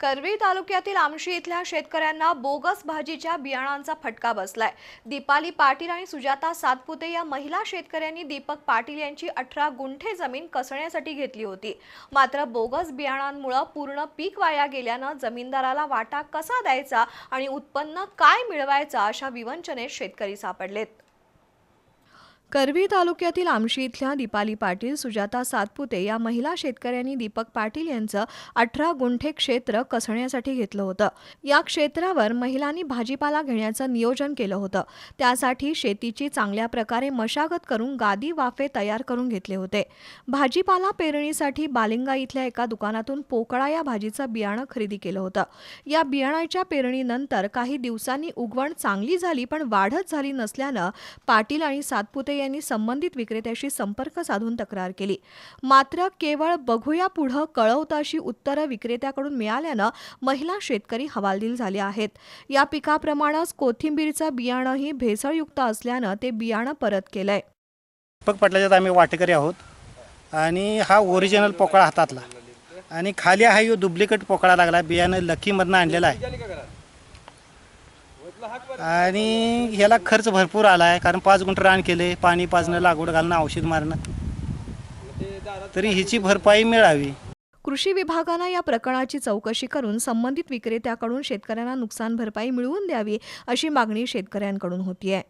करवी तालुक्यातील आमशी इथल्या शेतकऱ्यांना बोगस भाजीच्या बियाणांचा फटका बसलाय. दीपाली पाटील आणि सुजाता सातपुते या महिला शेतकऱ्यांनी दीपक पाटील यांची अठरा गुंठे जमीन कसण्यासाठी घेतली होती. मात्र बोगस बियाणांमुळे पूर्ण पीक वाया गेल्यानं जमीनदाराला वाटा कसा द्यायचा आणि उत्पन्न काय मिळवायचा अशा विवंचनेत शेतकरी सापडलेत. करवी तालुक्यातील आमशी इथल्या दीपाली पाटील सुजाता सातपुते या महिला शेतकऱ्यांनी दीपक पाटील यांचं अठरा गुंठे क्षेत्र कसण्यासाठी घेतलं होतं. या क्षेत्रावर महिलांनी भाजीपाला घेण्याचं नियोजन केलं होतं. त्यासाठी शेतीची चांगल्या प्रकारे मशागत करून गादी वाफे तयार करून घेतले होते. भाजीपाला पेरणीसाठी बालिंगा इथल्या एका दुकानातून पोकळा या भाजीचं बियाणं खरेदी केलं होतं. या बियाणाच्या पेरणीनंतर काही दिवसांनी उगवण चांगली झाली पण वाढत झाली नसल्यानं पाटील आणि सातपुते यांनी संबंधित विक्रेत्याशी संपर्क साधून तक्रार केली. मात्र केवळ बघूया पुढं कळवतं अशी उत्तरं विक्रेत्याकडून मिळाल्यानं महिला शेतकरी हवालदिल झाले आहेत. या पिकाप्रमाणेच कोथिंबीरचं बियाणंही भेसळयुक्त असल्यानं ते बियाणं परत केलंय. दीपक पाटलाच्यात आम्ही वाटेकरी आहोत आणि हा ओरिजिनल पोकळा हातातला. आणि खाली हा यो डुप्लिकेट पोकळा लागला. बियाणं लकीमधनं आणलेला आहे. आणि ह्याला खर्च भरपूर आला आहे कारण पाच गुंठ रान केले पाणी पाजणं लागवड घालणं औषध मारणं. तरी हिची भरपाई मिळावी. कृषी विभागाला या प्रकरणाची चौकशी करून संबंधित विक्रेत्याकडून शेतकऱ्यांना नुकसान भरपाई मिळवून द्यावी अशी मागणी शेतकऱ्यांकडून होती आहे